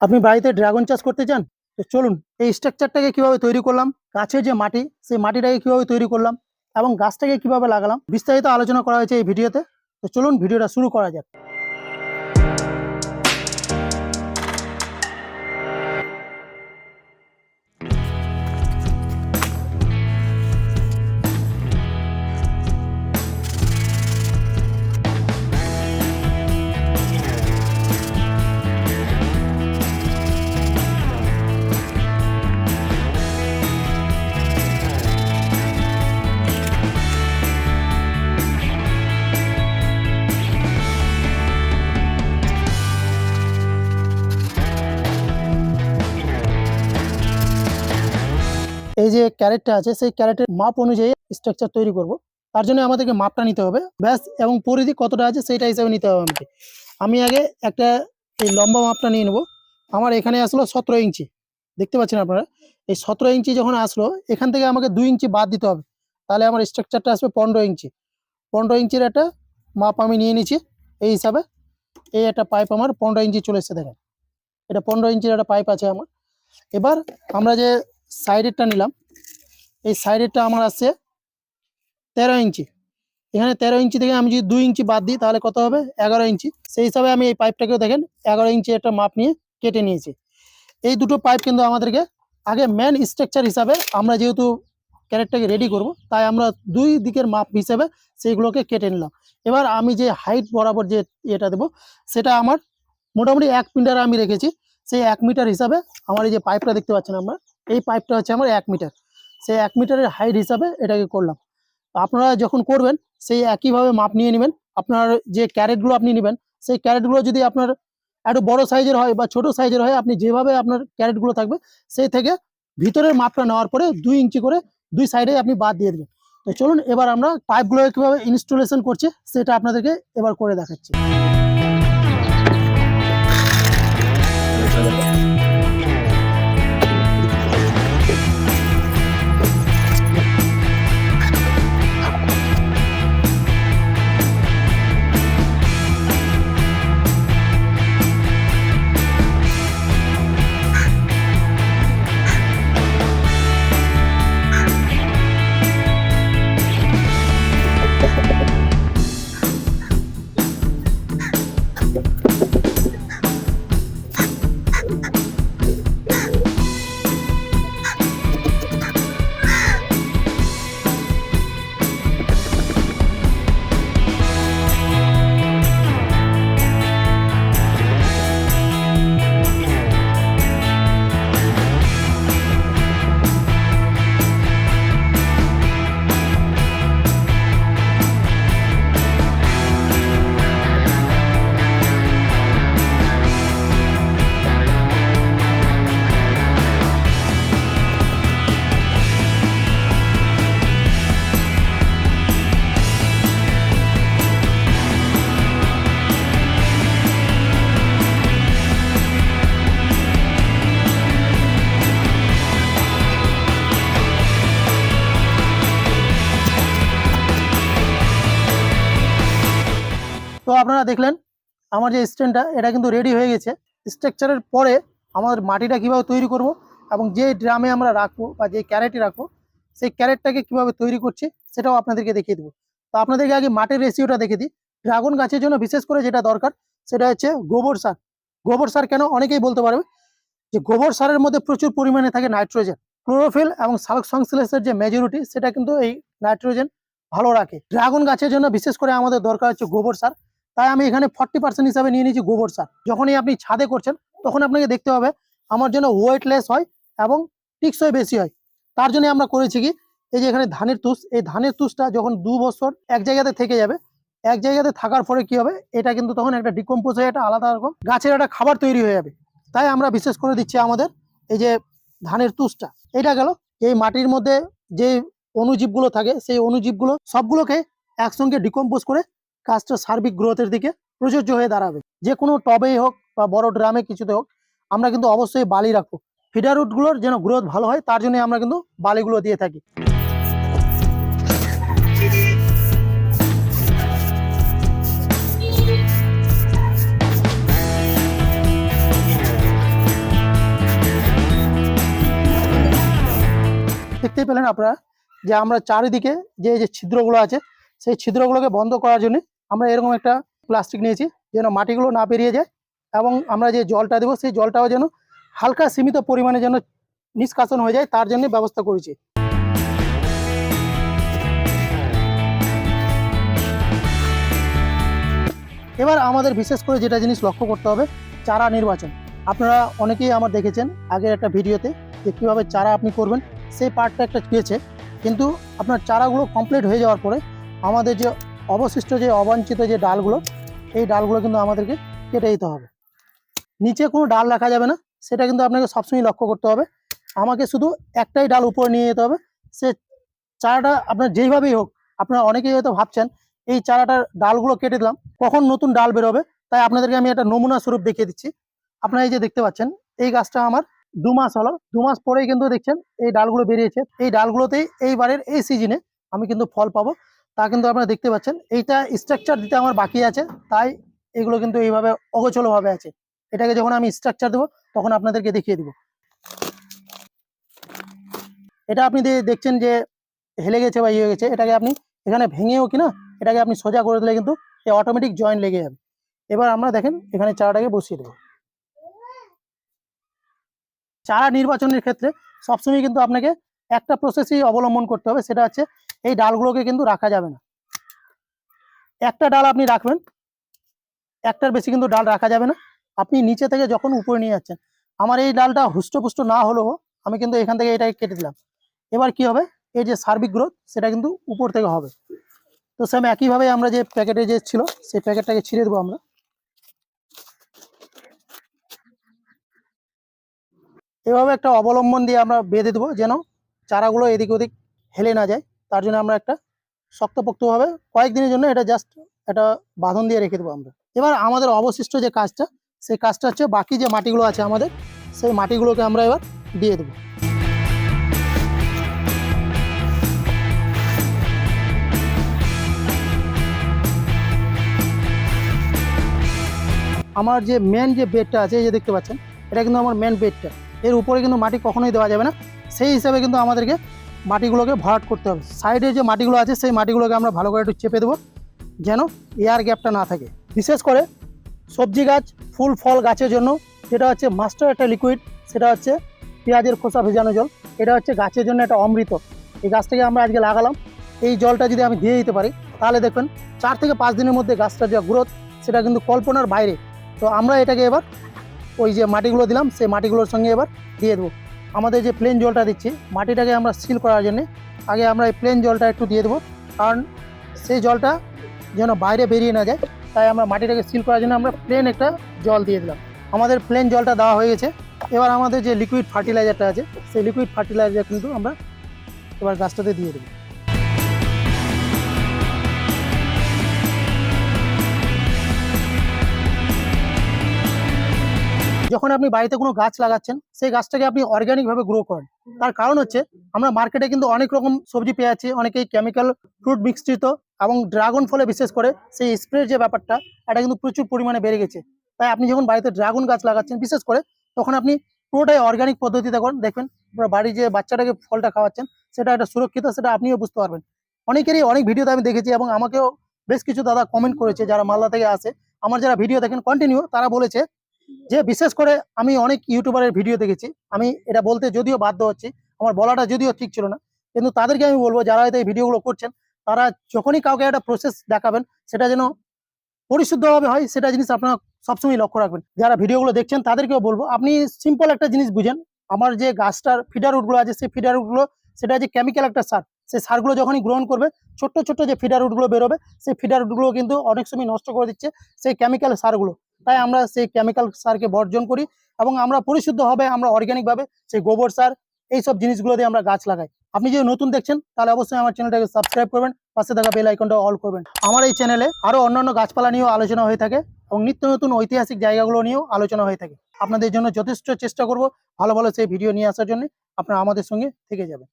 আপনি বাড়িতে ড্রাগন চাষ করতে চান, তো চলুন এই স্ট্রাকচারটাকে কীভাবে তৈরি করলাম, গাছের যে মাটি, সেই মাটিটাকে কীভাবে তৈরি করলাম এবং গাছটাকে কীভাবে লাগালাম, বিস্তারিত আলোচনা করা হয়েছে এই ভিডিওতে। তো চলুন ভিডিওটা শুরু করা যাক। ক্যারেটটা আছে, সেই ক্যারেটের মাপ অনুযায়ী স্ট্রাকচার তৈরি করব। তার জন্য আমাদেরকে মাপটা নিতে হবে। ব্যাস, এবং পরিধি কতটা আছে সেইটা হিসাবে নিতে হবে আমাকে। আমি আগে একটা এই লম্বা মাপটা নিয়ে নেব। আমার এখানে আসলো সতেরো ইঞ্চি। দেখতে পাচ্ছেন আপনারা? এই সতেরো ইঞ্চি যখন আসলো, এখান থেকে আমাকে দুই ইঞ্চি বাদ দিতে হবে। তাহলে আমার স্ট্রাকচারটা আসবে পনেরো ইঞ্চি। পনেরো ইঞ্চির একটা মাপ আমি নিয়ে নিচ্ছি এই হিসাবে। এই একটা পাইপ আমার পনেরো ইঞ্চি চলে এসেছে, দেখেন। এটা পনেরো ইঞ্চির একটা পাইপ আছে আমার। এবার আমরা যে সাইডেরটা নিলাম এই সাইডেরটা আমার আসছে তেরো ইঞ্চি। এখানে তেরো ইঞ্চি থেকে আমি যদি দুই ইঞ্চি বাদ দিই, তাহলে কত হবে? এগারো ইঞ্চি। সেই হিসাবে আমি এই পাইপটাকেও দেখেন, এগারো ইঞ্চি একটা মাপ নিয়ে কেটে নিয়েছি। এই দুটো পাইপ কিন্তু আমাদেরকে আগে মেন স্ট্রাকচার হিসাবে আমরা যেহেতু ক্যারেটটাকে রেডি করব, তাই আমরা দুই দিকের মাপ হিসাবে সেইগুলোকে কেটে নিলাম। এবার আমি যে হাইট বরাবর যে এটা দেবো, সেটা আমার মোটামুটি এক মিটার আমি রেখেছি। সেই এক মিটার হিসাবে আমার এই যে পাইপটা দেখতে পাচ্ছেন আমরা এই পাইপটা হচ্ছে আমার এক মিটার সেই এক মিটারের হাইট হিসাবে এটাকে করলাম। আপনারা যখন করবেন, সেই একইভাবে মাপ নিয়ে নেবেন। আপনার যে ক্যারেটগুলো আপনি নেবেন, সেই ক্যারেটগুলো যদি আপনার একটু বড় সাইজের হয় বা ছোট সাইজের হয়, আপনি যেভাবে আপনার ক্যারেটগুলো থাকবে, সেই থেকে ভিতরের মাপটা নেওয়ার পরে দুই ইঞ্চি করে দুই সাইডে আপনি বাদ দিয়ে দেবেন। তো চলুন, এবার আমরা পাইপগুলো কীভাবে ইনস্টলেশন করছি, সেটা আপনাদেরকে এবার করে দেখাচ্ছি। আপনারা দেখলেন আমার যে স্ট্যান্ডটা, এটা কিন্তু রেডি হয়ে গেছে। স্ট্রাকচারের পরে আমাদের মাটিটা কীভাবে তৈরি করব এবং যে ড্রামে আমরা রাখব বা যে ক্যারেটে রাখব, সেই ক্যারেটটাকে কীভাবে তৈরি করছি, সেটাও আপনাদেরকে দেখিয়ে দেবো। তো আপনাদেরকে আগে মাটির রেশিওটা দেখে দিই। ড্রাগন গাছের জন্য বিশেষ করে যেটা দরকার, সেটা হচ্ছে গোবর সার। গোবর সার কেন অনেকেই বলতে পারবে যে গোবর সারের মধ্যে প্রচুর পরিমাণে থাকে নাইট্রোজেন। ক্লোরোফিল এবং সালক সংশ্লেষের যে মেজরিটি সেটা কিন্তু এই নাইট্রোজেন ভালো রাখে। ড্রাগন গাছের জন্য বিশেষ করে আমাদের দরকার হচ্ছে গোবর সার। তাই আমি এখানে ফর্টি পার্সেন্ট হিসাবে নিয়ে নিয়েছি গোবর সার। যখনই আপনি ছাদে করছেন, তখন আপনাকে দেখতে হবে আমার জন্য ওয়েটলেস হয় এবং টিকসই বেশি হয়। তার জন্য আমরা করেছি কি, এই যে এখানে ধানের তুষ, এই ধানের তুষটা যখন দু বছর এক জায়গাতে থেকে যাবে, এক জায়গাতে থাকার পরে কি হবে, এটা কিন্তু তখন একটা ডিকম্পোজ হয়ে একটা আলাদা রকম গাছের একটা খাবার তৈরি হয়ে যাবে। তাই আমরা বিশেষ করে দিচ্ছি আমাদের এই যে ধানের তুষটা। এটা গেল, এই মাটির মধ্যে যে অনুজীবগুলো থাকে, সেই অণুজীবগুলো সবগুলোকে একসঙ্গে ডিকম্পোজ করে কাজটা সার্বিক গ্রোথের দিকে প্রযোজ্য হয়ে দাঁড়াবে। যে কোনো টবেই হোক বা বড় ড্রামে কিছুতে হোক, আমরা কিন্তু অবশ্যই বালি রাখব। ফিডার উডগুলোর যেন গ্রোথ ভালো হয়, তার জন্য আমরা কিন্তু বালিগুলো দিয়ে থাকি। দেখতেই পেলেন আপনারা যে আমরা চারিদিকে যে যে ছিদ্রগুলো আছে, সেই ছিদ্রগুলোকে বন্ধ করার জন্য আমরা এরকম একটা প্লাস্টিক নিয়েছি, যেন মাটিগুলো না বেরিয়ে যায় এবং আমরা যে জলটা দেবো, সেই জলটাও যেন হালকা সীমিত পরিমাণে যেন নিষ্কাশন হয়ে যায়, তার জন্য ব্যবস্থা করেছি। এবার আমাদের বিশেষ করে যেটা জিনিস লক্ষ্য করতে হবে, চারা নির্বাচন। আপনারা অনেকেই আমার দেখেছেন আগের একটা ভিডিওতে যে কীভাবে চারা আপনি করবেন, সেই পার্টটা একটা পেয়েছে কিন্তু আপনার চারাগুলো কমপ্লিট হয়ে যাওয়ার পরে আমাদের যে অবশিষ্ট যে অবাঞ্ছিত যে ডালগুলো, এই ডালগুলো কিন্তু আমাদেরকে কেটে দিতে হবে। নিচে কোনো ডাল রাখা যাবে না, সেটা কিন্তু আপনাকে সবসময় লক্ষ্য করতে হবে। আমাকে শুধু একটাই ডাল উপরে নিয়ে যেতে হবে। সে চারাটা আপনার যেইভাবেই হোক, আপনারা অনেকেই হয়তো ভাবছেন, এই চারাটার ডালগুলো কেটে দিলাম, কখন নতুন ডাল বেরোবে? তাই আপনাদেরকে আমি একটা নমুনা স্বরূপ দেখিয়ে দিচ্ছি। আপনারা এই যে দেখতে পাচ্ছেন, এই গাছটা আমার দু মাস হলো। দু মাস পরেই কিন্তু দেখছেন, এই ডালগুলো বেরিয়েছে। এই ডালগুলোতেই এইবারের এই সিজনে আমি কিন্তু ফল পাবো। তা কিন্তু আপনারা দেখতে পাচ্ছেন। এইটা স্ট্রাকচার দিতে আমার বাকি আছে, তাই এগুলো কিন্তু এইভাবে অগোছলভাবে আছে। এটাকে যখন আমি স্ট্রাকচার দেবো, তখন আপনাদেরকে দেখিয়ে দিব। এটা আপনি দেখছেন যে হেলে গেছে বা ইয়ে হয়ে গেছে, এটাকে আপনি এখানে ভেঙেও কিনা, এটাকে আপনি সোজা করে দিলে কিন্তু এই অটোমেটিক জয়েন্ট লেগে যাবে। এবার আমরা দেখেন, এখানে চারাটাকে বসিয়ে দেবো। চারা নির্বাচনের ক্ষেত্রে সবসময় কিন্তু আপনাকে একটা প্রসেসই অবলম্বন করতে হবে, সেটা হচ্ছে এই ডালগুলোকে কিন্তু রাখা যাবে না। একটা ডাল আপনি রাখবেন, একটার বেশি কিন্তু ডাল রাখা যাবে না। আপনি নিচে থেকে যখন উপরে নিয়ে যাচ্ছেন, আমার এই ডালটা হুষ্টপুষ্ট না হলেও আমি কিন্তু এখান থেকে এটাকে কেটে দিলাম। এবার কি হবে? এই যে সার্বিক গ্রোথ, সেটা কিন্তু উপর থেকে হবে। তো সেম একইভাবে আমরা যে প্যাকেটে যে ছিল, সেই প্যাকেটটাকে ছিঁড়ে দেবো আমরা। এভাবে একটা অবলম্বন দিয়ে আমরা বেঁধে দেবো, যেন চারাগুলো এদিক ওদিক হেলে না যায়। তার জন্য আমরা একটা শক্তপোক্তভাবে কয়েকদিনের জন্য এটা জাস্ট একটা বাঁধন দিয়ে রেখে দেবো আমরা। এবার আমাদের অবশিষ্ট যে কাজটা, সেই কাজটা হচ্ছে বাকি যে মাটিগুলো আছে আমাদের, সেই মাটিগুলোকে আমরা এবার দিয়ে দেবো। আমার যে মেন যে বেডটা আছে, এই যে দেখতে পাচ্ছেন, এটা কিন্তু আমার মেন বেডটা এর উপরে কিন্তু মাটি কখনোই দেওয়া যাবে না। সেই হিসাবে কিন্তু আমাদেরকে মাটিগুলোকে ভরাট করতে হবে। সাইডে যে মাটিগুলো আছে, সেই মাটিগুলোকে আমরা ভালো করে একটু চেপে দেবো, যেন এয়ার গ্যাপটা না থাকে। বিশেষ করে সবজি গাছ, ফুল, ফল গাছের জন্য যেটা হচ্ছে মাস্টার একটা লিকুইড সেটা হচ্ছে পেঁয়াজের খোসা ভেজানো জল, এটা হচ্ছে গাছের জন্য একটা অমৃত। এই গাছটাকে আমরা আজকে লাগালাম। এই জলটা যদি আমি দিয়ে দিতে পারি, তাহলে দেখবেন চার থেকে পাঁচ দিনের মধ্যে গাছটা যা গ্রোথ সেটা কিন্তু কল্পনার বাইরে। তো আমরা এটাকে এবার ওই যে মাটিগুলো দিলাম, সেই মাটিগুলোর সঙ্গে এবার দিয়ে দেবো। আমাদের যে প্লেন জলটা দিচ্ছি, মাটিটাকে আমরা সিল করার জন্যে আগে আমরা এই প্লেন জলটা একটু দিয়ে দেবো। কারণ সেই জলটা যেন বাইরে বেরিয়ে না যায়, তাই আমরা মাটিটাকে সিল করার জন্য আমরা প্লেন একটা জল দিয়ে দিলাম। আমাদের প্লেন জলটা দেওয়া হয়ে গেছে। এবার আমাদের যে লিকুইড ফার্টিলাইজারটা আছে, সেই লিকুইড ফার্টিলাইজার কিন্তু আমরা এবার গাছটাতে দিয়ে দেবো। যখন আপনি বাড়িতে কোনো গাছ লাগাচ্ছেন, সেই গাছটাকে আপনি অর্গানিক ভাবে গ্রো করেন। তার কারণ হচ্ছে, আমরা মার্কেটে কিন্তু অনেক রকম সবজি পেয়ে আছি অনেকেই কেমিক্যাল ফ্রুট মিশ্রিত এবং ড্রাগন ফলে বিশেষ করে সেই স্প্রের যে ব্যাপারটা, এটা কিন্তু প্রচুর পরিমাণে বেড়ে গেছে। তাই আপনি যখন বাড়িতে ড্রাগন গাছ লাগাচ্ছেন, বিশেষ করে তখন আপনি পুরোটাই অর্গানিক পদ্ধতিতে করেন। দেখবেন আপনার যে বাচ্চাটাকে ফলটা খাওয়াচ্ছেন, সেটা একটা সুরক্ষিত, সেটা আপনিও বুঝতে পারবেন। অনেকেরই অনেক ভিডিওতে আমি দেখেছি এবং আমাকেও বেশ কিছু দাদা কমেন্ট করেছে, যারা মালদা থেকে আসে। আমার যারা ভিডিও দেখেন কন্টিনিউ তারা বলেছে যে বিশেষ করে আমি অনেক ইউটিউবারের ভিডিও দেখেছি, আমি এটা বলতে যদিও বাধ্য হচ্ছি, আমার বলাটা যদিও ঠিক ছিল না, কিন্তু তাদেরকে আমি বলব যারা হয়তো এই ভিডিওগুলো করছেন, তারা যখনই কাউকে একটা প্রসেস দেখাবেন, সেটা যেন পরিশুদ্ধভাবে হয়, সেটা জিনিস আপনারা সবসময় লক্ষ্য রাখবেন। যারা ভিডিওগুলো দেখছেন, তাদেরকেও বলব, আপনি সিম্পল একটা জিনিস বুঝেন, আমার যে গাছটার ফিডার রুটগুলো আছে, সেই ফিডার রুটগুলো সেটা যে কেমিক্যাল একটা সার, সেই সারগুলো যখনই গ্রহণ করবে, ছোট্ট ছোট্ট যে ফিডার রুটগুলো বেরোবে, সেই ফিডার রুটগুলো কিন্তু অনেক সময় নষ্ট করে দিচ্ছে, সেই কেমিক্যাল সারগুলো। তাই আমরা সেই কেমিক্যাল সারকে বর্জন করি এবং আমরা পরিশুদ্ধভাবে, আমরা অর্গ্যানিকভাবে সেই গোবর সার, এইসব জিনিসগুলো দিয়ে আমরা গাছ লাগাই। আপনি যদি নতুন দেখছেন, তাহলে অবশ্যই আমার চ্যানেলটাকে সাবস্ক্রাইব করবেন, পাশে থাকা বেল আইকনটা অল করবেন। আমার এই চ্যানেলে আরও অন্যান্য গাছপালা নিয়েও আলোচনা হয়ে থাকে এবং নিত্য নতুন ঐতিহাসিক জায়গাগুলো নিয়েও আলোচনা হয়ে থাকে। আপনাদের জন্য যথেষ্ট চেষ্টা করব ভালো ভালো সেই ভিডিও নিয়ে আসার জন্য। আপনারা আমাদের সঙ্গে থেকে যাবেন।